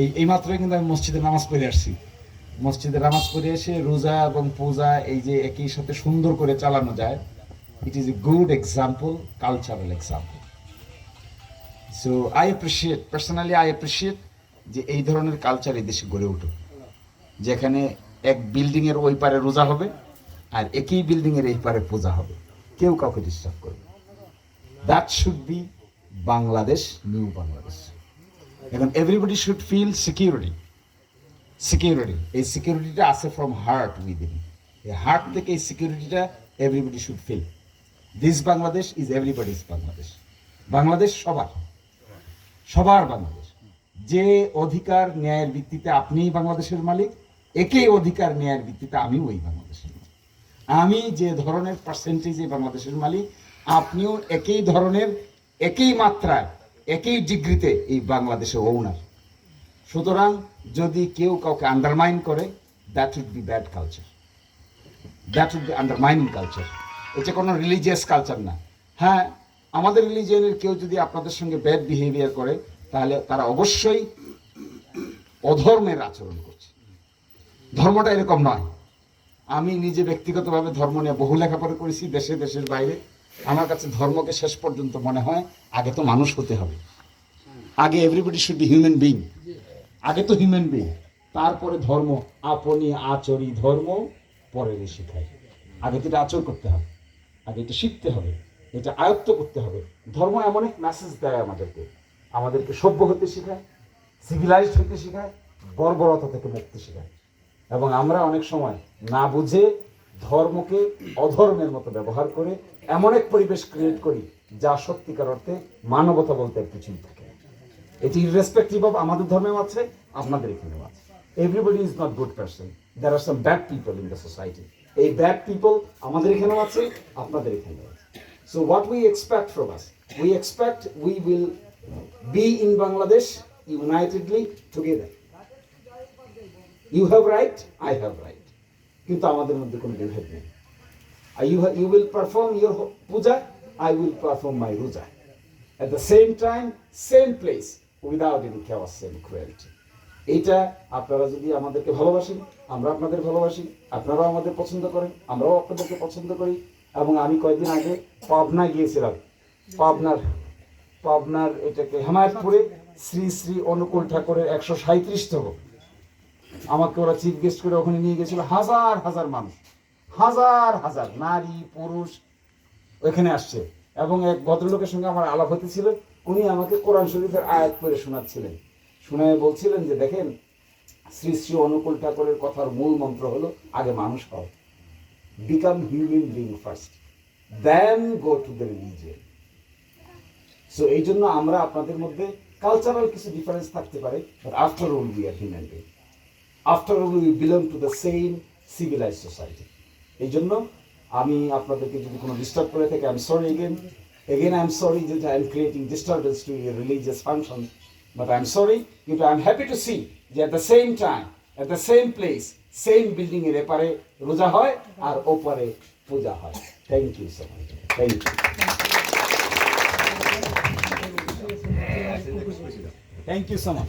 এই এই মাত্রই কিন্তু আমি মসজিদে নামাজ পড়ে আসছি। মসজিদে নামাজ পড়ে এসে রোজা এবং পূজা এই যে একই সাথে সুন্দর করে চালানো যায় it is a good example cultural example so I appreciate personally I appreciate যে এই ধরনের কালচার এই দেশে গড়ে উঠুক। যেখানে এক বিল্ডিংয়ের ওই পারে রোজা হবে আর একই বিল্ডিংয়ের এই পারে পূজা হবে। কেউ কাউকে ডিস্টার্ব করবে that should be Bangladesh new Bangladesh এখন everybody should feel security security এই সিকিউরিটিটা আসে ফ্রম হার্ট উইদিন এই হার্ট থেকে এই সিকিউরিটিটা everybody should feel this Bangladesh is everybody's Bangladesh Bangladesh সবার। সবার বাংলাদেশ যে অধিকার ন্যায়ের ভিত্তিতে আপনিই বাংলাদেশের মালিক একই অধিকার ন্যায়ের ভিত্তিতে আমিও ওই বাংলাদেশের মালিক। আমি যে ধরনের পার্সেন্টেজে বাংলাদেশের মালিক, আপনিও একই ধরনের, একই মাত্রায় একই ডিগ্রিতে এই বাংলাদেশের ওনার সুতরাং যদি কেউ কাউকে আন্ডারমাইন করে that would be bad culture that would be undermining culture এটা কোনো রিলিজিয়াস কালচার না। হ্যাঁ আমাদের রিলিজিয়নের কেউ যদি আপনাদের সঙ্গে ব্যাড বিহেভিয়ার করে, তাহলে তারা অবশ্যই অধর্মের আচরণ করছে। ধর্মটা এরকম নয়। আমি নিজে ব্যক্তিগতভাবে ধর্ম নিয়ে বহু লেখাপড়া করেছি দেশে, দেশের বাইরে। আমার কাছে ধর্মকে শেষ পর্যন্ত মনে হয় আগে তো মানুষ হতে হবে। আগে everybody should be human being আগে তো হিউম্যান বিং তারপরে ধর্ম, আপনি আচরি ধর্ম, পরে শেখায় আগে তো এটা আচর করতে হবে, আগে এটা শিখতে হবে, এটা আয়ত্ত করতে হবে। ধর্ম এমন এক মেসেজ দেয় আমাদেরকে। আমাদেরকে সভ্য হতে শেখায় সিভিলাইজড হতে শেখায়, বর্বরতা থেকে মুক্তি শেখায়। এবং আমরা অনেক সময় না বুঝে ধর্মকে অধর্মের মতো ব্যবহার করে এমন এক পরিবেশ ক্রিয়েট করি যা সত্যিকার অর্থে মানবতা বলতে আর কিছুই থাকে। এটি ইরেসপেক্টিভ অফ আমাদের ধর্মেও আছে, আপনাদের এখানেও আছে। Everybody is not good person there are some bad people in the society এই ব্যাড পিপল আমাদের এখানেও আছে, আপনাদের এখানেও আছে। So what we expect from us we expect we will be in Bangladesh unitedly together you have right I have right কিন্তু আমাদের মধ্যে কোনো বিভেদ নেই। I you you will perform your puja I will perform my roza. At the same time same place without any chaos and cruelty. এইটা আপনারা যদি আমাদেরকে ভালোবাসেন, আমরা আপনাদের ভালোবাসি, আপনারাও আমাদের পছন্দ করেন, আমরাও আপনাদেরকে পছন্দ করি। এবং আমি কয়েকদিন আগে পাবনা গিয়েছিলাম। পাবনার পাবনার এটাকে হেমায়তপুরে শ্রী শ্রী অনুকূল ঠাকুরের একশো সাঁত্রিশতম আমাকে ওরা গেস্ট করে ওখানে নিয়ে গেছিল। হাজার হাজার মানুষ। হাজার হাজার নারী, পুরুষ ওইখানে আসছে। এবং এক ভদ্রলোকের সঙ্গে আমার আলাপ হতেছিল। উনি আমাকে কোরআন শরীফের আয়াত করে শোনাচ্ছিলেন। শুনে বলছিলেন যে, দেখেন, শ্রী শ্রী অনুকূল ঠাকুরের কথার মূল মন্ত্র হলো, আগে মানুষ হও। Become human being first then go to the religion so এই জন্য আমরা আপনাদের মধ্যে কালচারাল কিছু ডিফারেন্স থাকতে পারে but after all we are human being after all we belong to the same civilize society এই জন্য আমি আপনাদেরকে যদি কোনো ডিস্টার্ব করে থাকি I am sorry again again I am sorry যে I am creating disturbance to your religious function but I am sorry কিন্তু I am happy to see যে at the same time at the same place same building এর এপারে রোজা হয় আর ওপারে পূজা হয়। Thank you so much thank you thank you so much